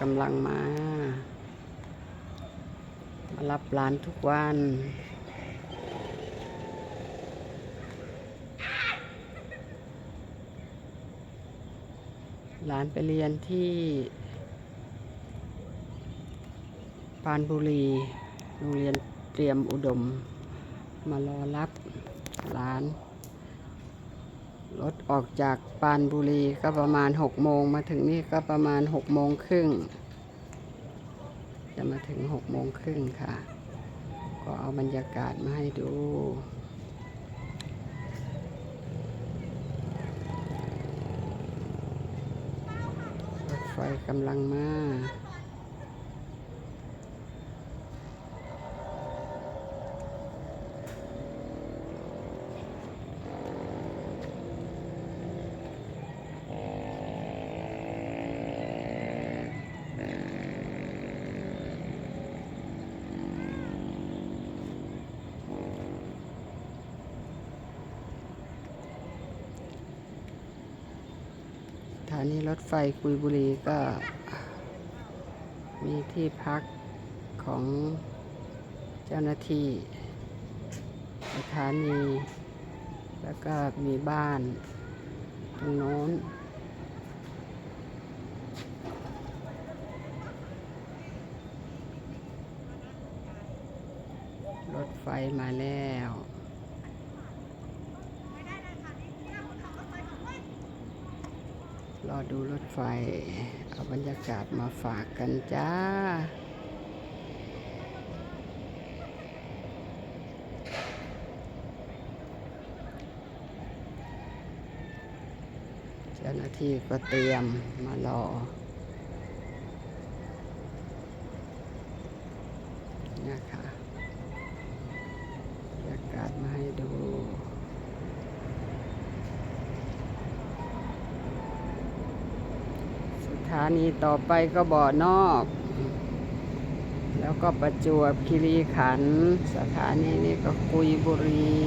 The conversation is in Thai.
กำลังมา มารับร้านทุกวันหลานไปเรียนที่ปานบุรี โรงเรียนเตรียมอุดม มารอรับหลาน รถออกจากปานบุรีก็ประมาณหกโมงมาถึงนี่ก็ประมาณหกโมงครึ่งจะมาถึงหกโมงครึ่งค่ะ ก็เอาบรรยากาศมาให้ดูรถไฟกำลังมาานีรถไฟกุยบุรีก็ มีที่พักของเจ้าหน้าที่สถานี แล้วก็มีบ้านตรงโน้นรถไฟมาแล้ว รอดูรถไฟ เอาบรรยากาศมาฝากกันจ้า เจ้าหน้าที่ก็เตรียมมารอนะคะบรรยากาศมาให้ดู สถานีต่อไปก็บ่อนอก แล้วก็ประจวบคีรีขันธ์สถานีนี้ก็กุยบุรี